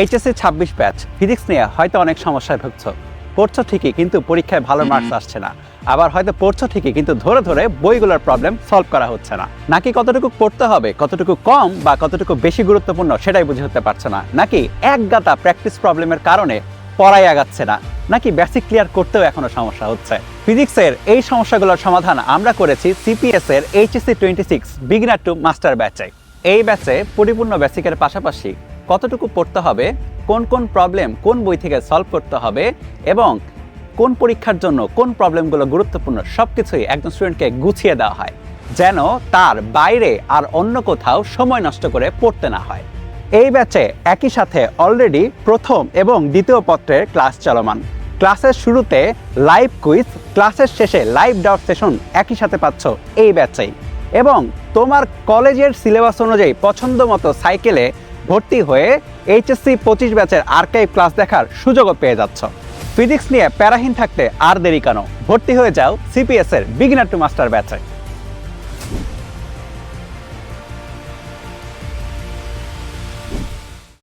HSC ছাব্বিশ batch physics নিয়ে হয়তো অনেক সমস্যায় ভুগছ। পড়ছো ঠিকই কিন্তু পরীক্ষায় ভালো মার্কস আসছে না। আবার হয়তো পড়ছো ঠিকই কিন্তু ধরে ধরে বইগুলোর প্রবলেম সলভ করা হচ্ছে না। নাকি কতটুকু পড়তে হবে কতটুকু কম বা কতটুকু বেশি গুরুত্বপূর্ণ সেটাই বুঝে উঠতে পারছ না। নাকি এক গাতা প্র্যাকটিস প্রবলেমের কারণে পড়াই আগাচ্ছে না। নাকি বেসিক ক্লিয়ার করতেও এখনও সমস্যা হচ্ছে। ফিজিক্সের এই সমস্যাগুলোর সমাধান আমরা করেছি সিপিএস এর HSC twenty six beginner to master ব্যাচে এই ব্যাচে পরিপূর্ণ বেসিকের পাশাপাশি কতটুকু পড়তে হবে, কোন কোন প্রবলেম কোন বই থেকে সলভ করতে হবে এবং কোন পরীক্ষার জন্য কোন প্রবলেমগুলো গুরুত্বপূর্ণ সব কিছুই একজন স্টুডেন্টকে গুছিয়ে দেওয়া হয়, যেন তার বাইরে আর অন্য কোথাও সময় নষ্ট করে পড়তে না হয়। এই ব্যাচে একই সাথে অলরেডি প্রথম এবং দ্বিতীয় পত্রের ক্লাস চলমান। ক্লাসের শুরুতে লাইভ কুইজ ক্লাসের শেষে লাইভ ডাউট সেশন একই সাথে পাচ্ছ এই ব্যাচেই এবং তোমার কলেজের সিলেবাস অনুযায়ী পছন্দ মতো সাইকেলে ভর্তি হয়ে এইচএসসি পঁচিশ ব্যাচের আর্কাইভ ক্লাস দেখার সুযোগও পেয়ে যাচ্ছ। ফিজিক্স নিয়ে প্যারাহীন থাকতে আর দেরি কেন? ভর্তি হয়ে যাও সিপিএস এর বিগিনার টু মাস্টার ব্যাচে।